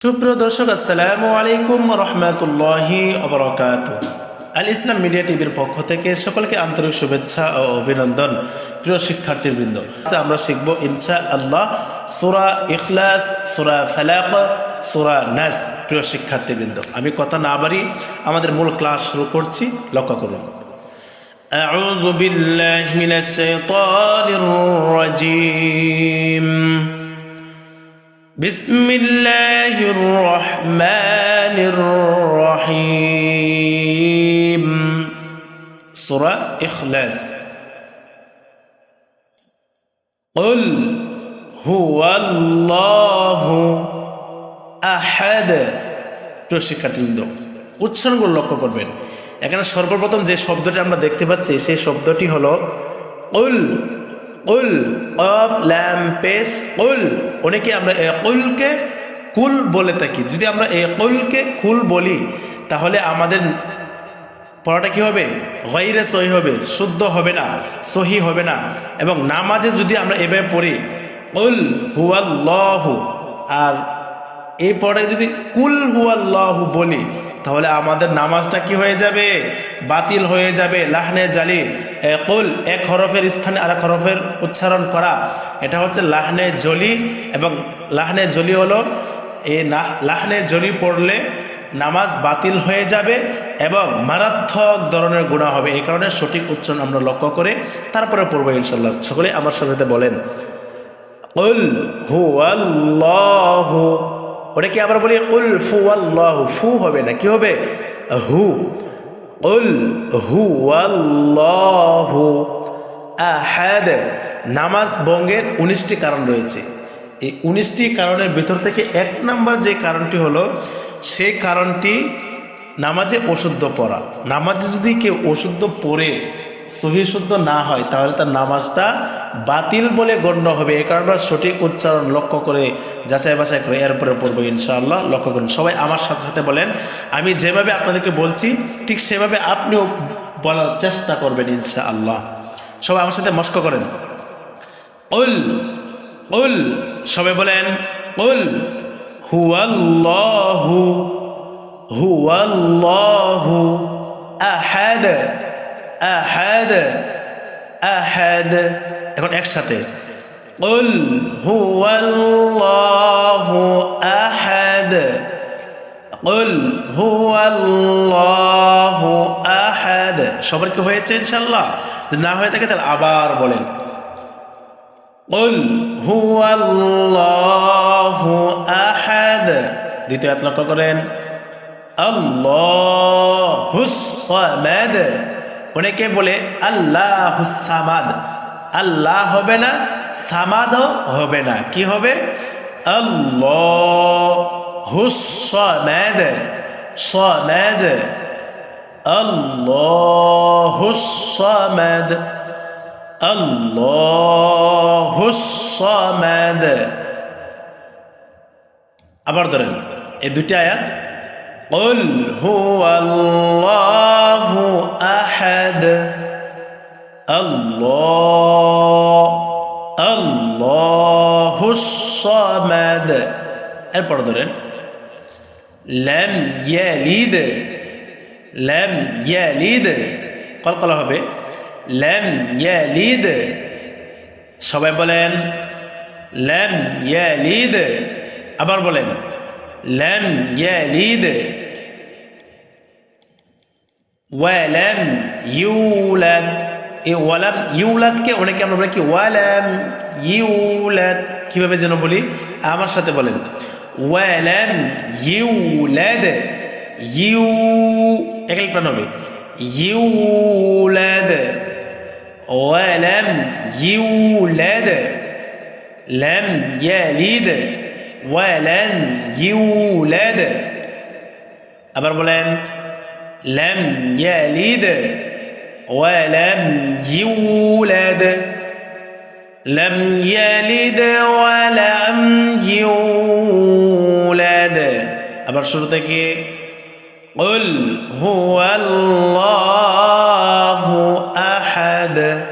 সুপ্রিয় দর্শক আসসালামু আলাইকুম রহমতুল্লাহি অবরকাত আল ইসলাম মিডিয়া টিভির পক্ষ থেকে সকলকে আন্তরিক শুভেচ্ছা ও অভিনন্দন প্রিয় শিক্ষার্থীবৃন্দ আজ আমরা শিখব ইনশা আল্লাহ সুরা ইখলাস সুরা ফালাক সুরা নাস প্রিয় শিক্ষার্থীবৃন্দ আমি কথা না বাড়ি আমাদের মূল ক্লাস শুরু করছি লক্ষ্য করুন أعوذ بالله من الشيطان الرجيم بسم الله الرحمن الرحيم سورة إخلاص قل هو الله أحد প্রিয় শিক্ষার্থীবৃন্দ উচ্চারণগুলো লক্ষ্য করবেন এখানে সর্বপ্রথম যে শব্দটি আমরা দেখতে পাচ্ছি সেই শব্দটি হলো উল উল অফ ল্যাম পেস উল অনেকে আমরা এ কুলকে কুল বলে থাকি। যদি আমরা এ কুলকে কুল বলি, তাহলে আমাদের পড়াটা কি হবে? গৈরে সহি হবে, শুদ্ধ হবে না, সহি হবে না। এবং নামাজে যদি আমরা এভাবে পড়ি উল হুয়াল্লাহু। আর এই পড়ায় যদি কুল হুয়াল্লাহু বলি তাহলে আমাদের নামাজটা কি হয়ে যাবে? বাতিল হয়ে যাবে, লাহনে জালি। এ, কুল, এক হরফের স্থানে আর এক হরফের উচ্চারণ করা। এটা হচ্ছে লাহনে জলি এবং লাহনে জলি হলো এই না, লাহনে জলি পড়লে নামাজ বাতিল হয়ে যাবে এবং মারাত্মক ধরনের গুণা হবে। এই কারণে সঠিক উচ্চারণ আমরা লক্ষ্য করে তারপরে পড়ব ইনশাল্লাহ সকলে আমার সাথে বলেন উল হু আল্লাহ ওটাকে আবার বলি উল ফু আল্লাহ ফু হবে না, কি হবে? হু। উল হু আল্লাহ আহাদ। নামাজ বঙ্গের উনিশটি কারণ রয়েছে। এই উনিশটি কারণের ভিতর থেকে এক নম্বর যে কারণটি হলো, সেই কারণটি নামাজে অশুদ্ধ পড়া। নামাজে যদি কেউ অশুদ্ধ পড়ে, সহি শুদ্ধ না হয়, তাহলে তার নামাজটা বাতিল বলে গণ্য হবে। এ কারণে সঠিক উচ্চারণ লক্ষ্য করে যাচাই বাছাই করে এরপরে পড়ব ইনশাআল্লাহ। লক্ষ্য করুন, সবাই আমার সাথে সাথে বলেন, আমি যেভাবে আপনাদেরকে বলছি, ঠিক সেভাবে আপনিও বলার চেষ্টা করবেন ইনশাআল্লাহ। সবাই আমার সাথে মস্ক করেন। উল উল, সবাই বলেন, উল, হুয়াল্লাহু হুয়াল্লাহু আহাদ আহাদ। আহাদ, এখন একসাথে। উল হুয়াল্লাহু আহাদ। উল হুয়াল্লাহু আহাদ। সবার কি হয়েছে ইনশাআল্লাহ? যদি না হয়ে থাকে তাহলে আবার বলেন। উল হুয়াল্লাহু আহাদ। দ্বিতীয় হাত লক্ষ্য করেন। আল্লাহুস সামাদ। অনেকে বলে, আল্লাহ সামাদ। আল্লাহ হবে না, সামাদও হবে না। কি হবে? সামাদ। সামাদ। সামাদ। আবার ধরেন, এই দুটি আয়াত قل هو الله أحد الله الله الصمد এরপর ধরেন لم يلد لم يلد কলকলা হবে لم يلد সবাই বলেন لم يلد আবার বলেন لم يلد ওয়ালাম ইউলাদ এই ওয়ালাম ইউলাদকে অনেকে আমরা বলি কি ওয়ালাম ইউলাদ কীভাবে যেন বলি আমার সাথে বলেন ওয়ালাম ইউলাদ ইউ একাল প্রাণ হবে ইউলাদ ওয়ালাম ইউলাদ لم يلد ولن يولد. أبر بولان لم يلد ولم يولد. لم يلد ولم يولد. أبر شرطك قل هو الله أحد.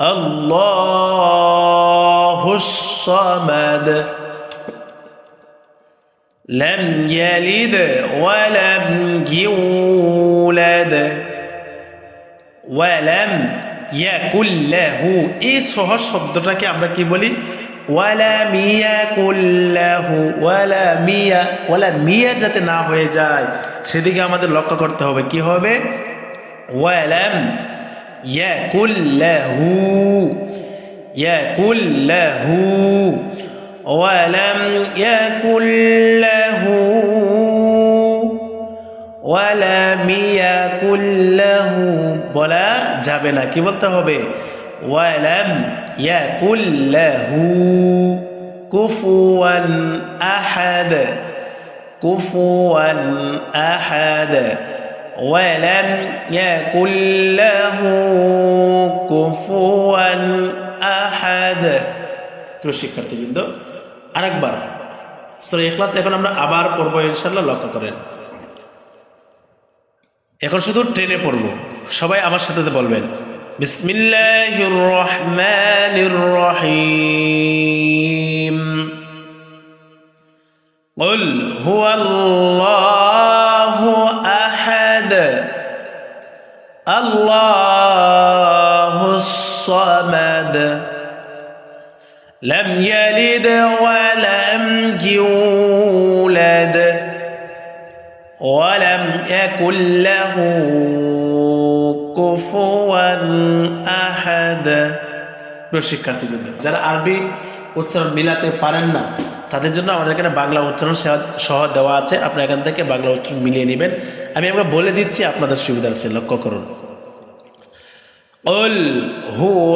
الله الصمد. لم يلد ولم يولد ওয়ালাম ইয়াকুল্লাহু এই সহজ শব্দটাকে আমরা কি বলি ওয়ালা মিয়া কুল্লাহু ওয়ালা মিয়া ওয়ালা মিয়া যাতে না হয়ে যায় সেদিকে আমাদের লক্ষ্য করতে হবে কি হবে ওয়ালাম ইয়াকুল্লাহু ইয়াকুল্লাহু ওয়ালাম ইয়াকুল্লাহু ওয়ালাম ইয়াকুল্লাহু বলা যাবে না, কি বলতে হবে? ওয়ালাম ইয়াকুল্লাহু কুফুয়ান আহাদ কুফুয়ান আহাদ। ওয়ালাম ইয়াকুল্লাহু কুফুয়ান আহাদ। প্রিয় শিক্ষার্থীবৃন্দ আরেকবার সরি এখলাস এখন আমরা আবার পড়বো ইনশাল্লাহ লক্ষ্য করেন এখন শুধু ট্রেনে পড়ব সবাই আমার সাথে বলবেন বিসমিল্লাহির রহমানির রহিম قل هو الله أحد الله الصمد لم يلد ولم يولد ولم يكن له كفوا أحد প্রিয় শিক্ষার্থীবৃন্দ যারা আরবি উচ্চারণ মিলাতে পারেন না তাদের জন্য আমাদের এখানে বাংলা উচ্চারণ সেবা- সহ দেওয়া আছে আপনি এখান থেকে বাংলা উচ্চারণ মিলিয়ে নেবেন আমি আমরা বলে দিচ্ছি আপনাদের সুবিধার চেয়ে লক্ষ্য করুন قل هو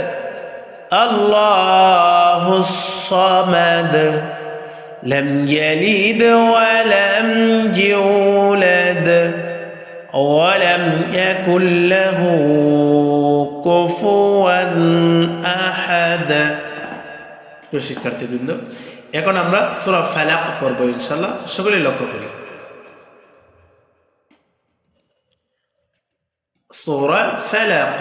الله الصمد لم يلد ولم يولد ولم يكن له كفوا أحد প্রিয় শিক্ষার্থীবৃন্দ এখন আমরা সুরা ফালাক পড়ব ইনশাল্লাহ সকলে লক্ষ্য করি সুরা ফালাক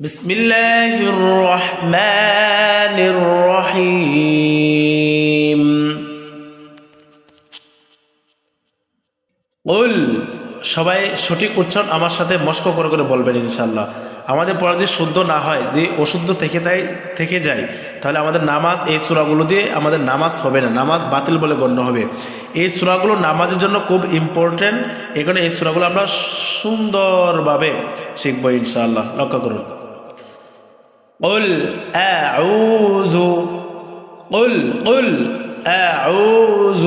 بسم الله الرحمن الرحيم قل সবাই সঠিক উচ্চারণ আমার সাথে মস্ক করে করে বলবেন ইনশাল্লাহ আমাদের পড়া যদি শুদ্ধ না হয় যদি অশুদ্ধ থেকে তাই থেকে যায় তাহলে আমাদের নামাজ এই সুরাগুলো দিয়ে আমাদের নামাজ হবে না নামাজ বাতিল বলে গণ্য হবে এই সুরাগুলো নামাজের জন্য খুব ইম্পর্টেন্ট এখানে এই সুরাগুলো আমরা সুন্দরভাবে শিখবো ইনশাআল্লাহ লক্ষ্য করুন قل أعوذ قل قل أعوذ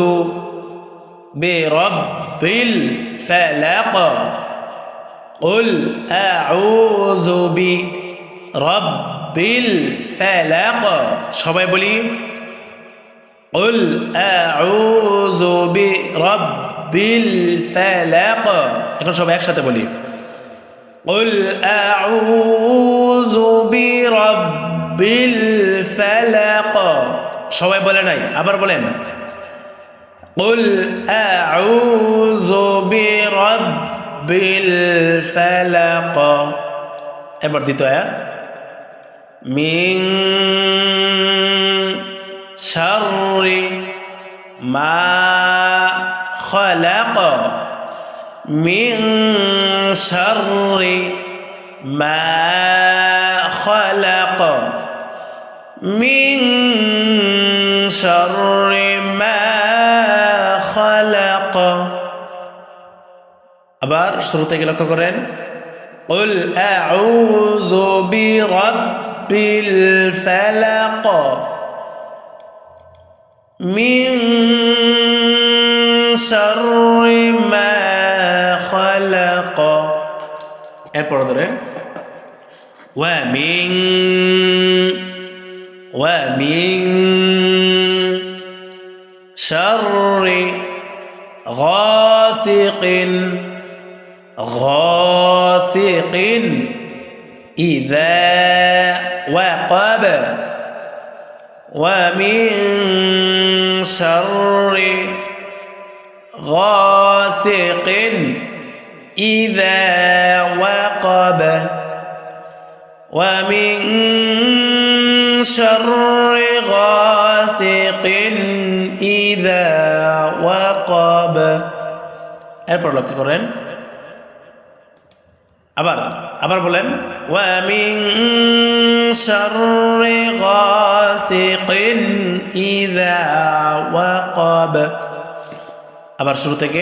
برب الفلق قل أعوذ برب الفلق সবাই বলি قل أعوذ برب الفلق এখন সবাই একসাথে বলি قل أعوذ برب الفلق সবাই বলে নাই আবার বলেন قل أعوذ برب الفلق এবার দ্বিতীয় আয়াত মিন شر ما خلق من شر ما خلق من شر ما خلق আবার শুরু থেকে লক্ষ্য করেন قل أعوذ برب الفلق من شر ما এরপর ধরেন ومن ومن شر غاسق غاسق إذا وقب ومن شر غاسق إذا وقب ومن شر غاسق إذا وقب এরপর লক্ষ্য করেন আবার আবার বলেন ওয়ামিন শাররি গাসিকিন ইযা ওয়াকাব আবার শুরু থেকে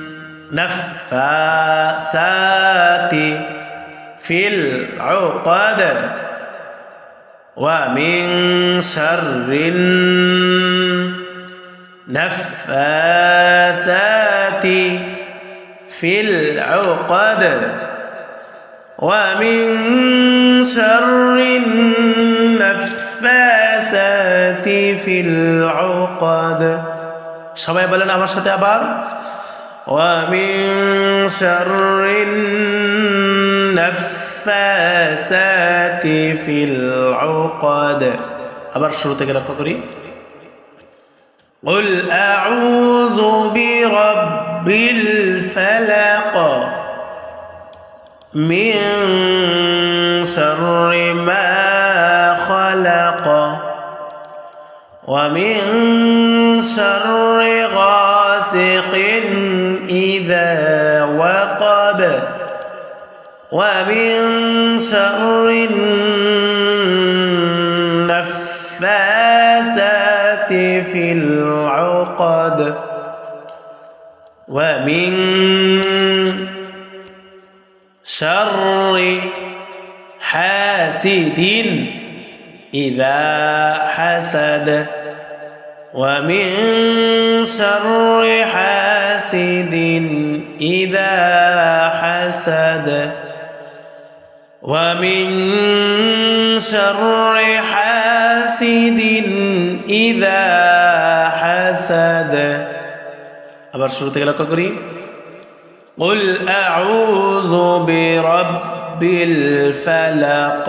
النفاثات في العقد ومن شر النفاثات في العقد ومن شر النفاثات في العقد সবাই বলেন আমার সাথে আবার ومن شر النفاثات في العقد আবার শুরু থেকে লক্ষ্য করি قل أعوذ برب الفلق من شر ما خلق ومن شر غاسق إذا وقب ومن شر النفاثات في العقد ومن شر حاسد إذا حسد ومن شر حاسد إذا حسد ومن شر حاسد إذا حسد আবার শুরু থেকে লক্ষ্য করি قل أعوذ برب الفلق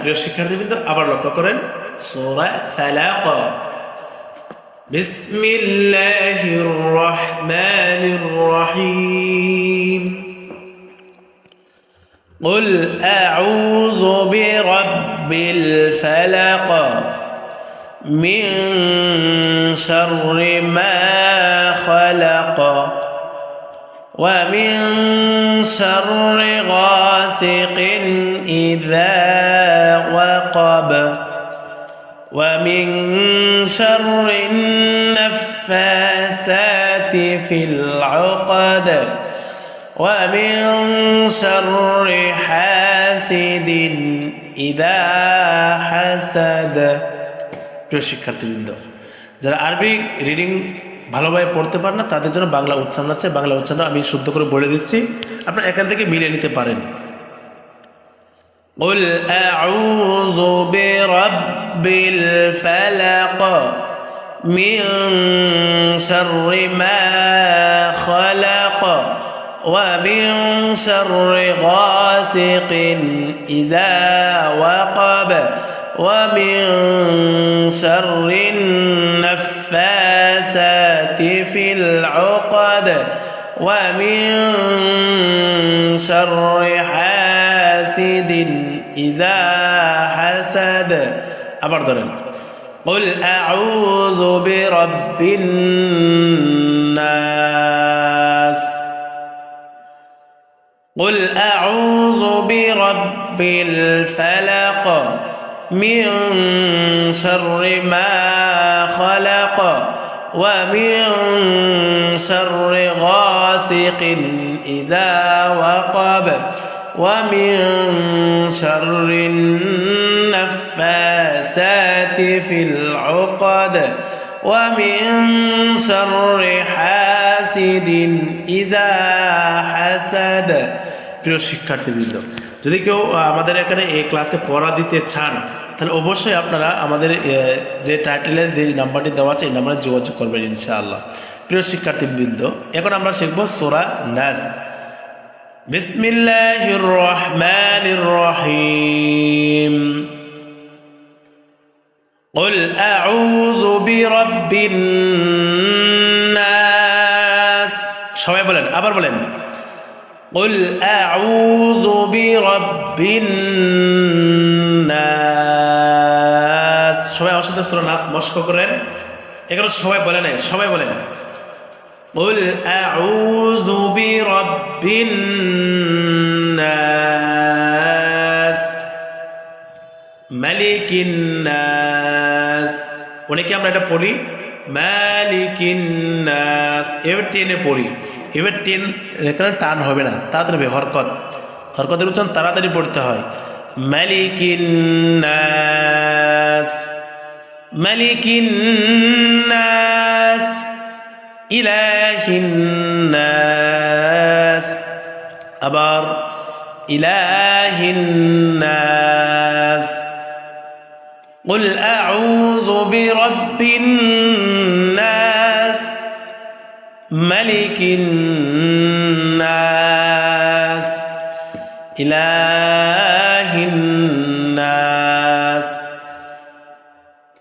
প্রিয় শিক্ষার্থীবৃন্দ আবার লক্ষ্য করেন সোরা ফালাক بسم الله الرحمن الرحيم قل أعوذ برب الفلق من شر ما خلق ومن شر غاسق إذا وقب ومن شر النفاثات في العقد ومن شر حاسد إذا حسد প্রিয় শিক্ষার্থীবৃন্দ যারা আরবি রিডিং ভালোভাবে পড়তে পারেন না তাদের জন্য বাংলা উচ্চারণ আছে বাংলা উচ্চারণ আমি শুদ্ধ করে বলে দিচ্ছি আপনারা এখান থেকে মিলিয়ে নিতে পারেন قل أعوذ برب الفلق من شر ما خلق ومن شر غاسق إذا وقب ومن شر النفاثات في العقد ومن شر حاسد إذا حسد আবার ধরেন قل أعوذ برب الناس قل أعوذ برب الفلق من شر ما خلق ومن شر غاسق إذا وقب ومن شر النفاثات في العقد ومن شر حاسد إذا حسد প্রিয় শিক্ষার্থীবৃন্দ যদি কেউ আমাদের এখানে এই ক্লাসে পড়া দিতে চান তাহলে অবশ্যই আপনারা আমাদের এ, যে টাইটেলের যে নাম্বারটি দেওয়া আছে এই নাম্বারে যোগাযোগ করবেন ইনশাআল্লাহ প্রিয় শিক্ষার্থীবৃন্দ এখন আমরা শিখব সোরা নাস বিসমিল্লাহির রহমানির রহিম قل أعوذ برب الناس সবাই বলেন আবার বলেন قل أعوذ برب الناس সবাই আমার সাথে সূরা নাস মস্ক করেন এগুলো সবাই বলে নাই সবাই বলেন قل أعوذ برب الناس মালিকিন নাস অনেকে আমরা এটা পড়ি মালিকিন নাস এবার টেনে পড়ি এবার টেন এখানে টান হবে না তাড়াতাড়ি হবে হরকত হরকতের উচ্চারণ তাড়াতাড়ি পড়তে হয় মালিকিন নাস মালিকিন নাস ইলাহিন নাস আবার ইলাহিন নাস قل أعوذ برب الناس ملك الناس إله الناس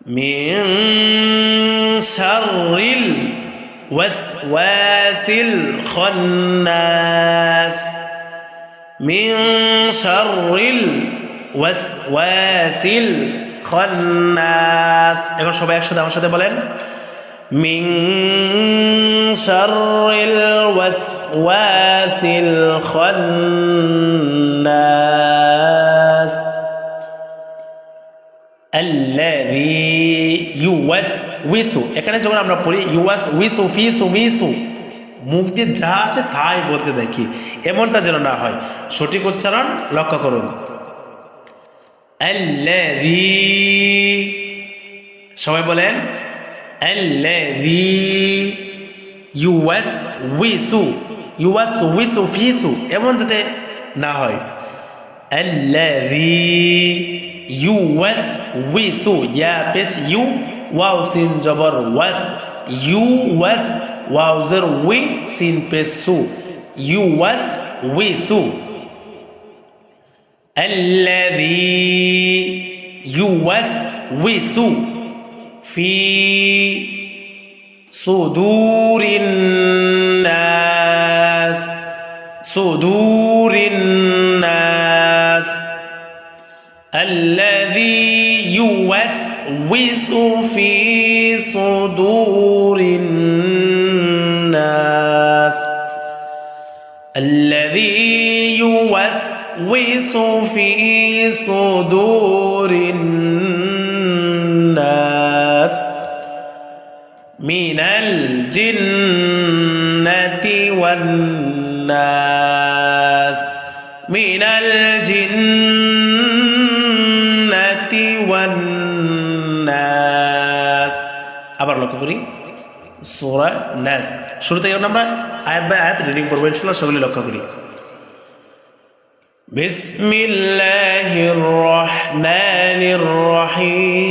من شر الوسواس الخناس من شر الوسواس الخناس এখন সবাই একসাথে আমার সাথে বলেন من شر الوسواس الخناس الذي يوسوس এখানে যখন আমরা পড়ি ইউয়াস উইসু ফিসু মিসু মুখ দিয়ে যা আসে তাই বলতে দেখি এমনটা যেন না হয় সঠিক উচ্চারণ লক্ষ্য করুন الذي সবাই বলেন الذي يوسوس يوسوس ফিসু এমন যাতে না হয় الذي يوسوس يا পেশ ইউ ওয়াও সিন জবর ওয়াস ইউ ওয়াস ওয়াও জের উই সিন পেশ সু ইউওয়াস উইসু الذي يوسوس في صدور الناس صدور الناس. الذي يوسوس في صدور الناس. الذي يوسوس في صدور الناس. من الجنة والناس من الجنة والناس আবার লক্ষ্য করি সোরা নাস শুরুতে যখন আমরা আয়াত বাই আয়াত রিডিং করবো ইনশাল্লাহ সেগুলি লক্ষ্য করি بسم الله الرحمن الرحيم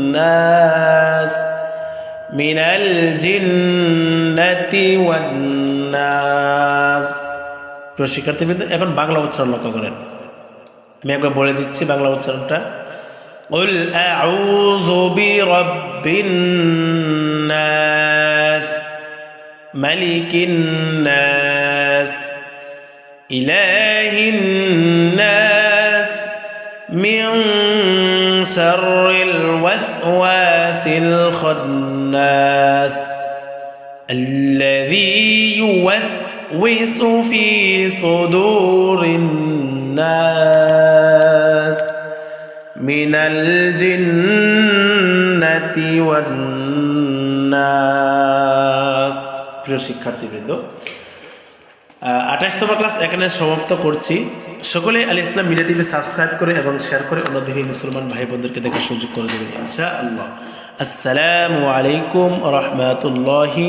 من الجنة والناس প্রিয় শিক্ষার্থীবৃন্দ এখন বাংলা উচ্চারণ লক্ষ্য করেন আমি একবার বলে দিচ্ছি বাংলা উচ্চারণটা قل أعوذ برب الناس ملك الناس إله الناس من شر الوسواس الخناس الذي يوسوس في صدور الناس من الجنة والناس প্রিয় শিক্ষার্থীবৃন্দ আঠাশতম ক্লাস এখানে সমাপ্ত করছি। সকলে Ali Islam media TV subscribe করে এবং শেয়ার করে অন্য দিকে মুসলমান ভাই বোনদেরকে দেখার সুযোগ করে দেবেন আচ্ছা আল্লাহ আসসালামু আলাইকুম রহমতুল্লাহি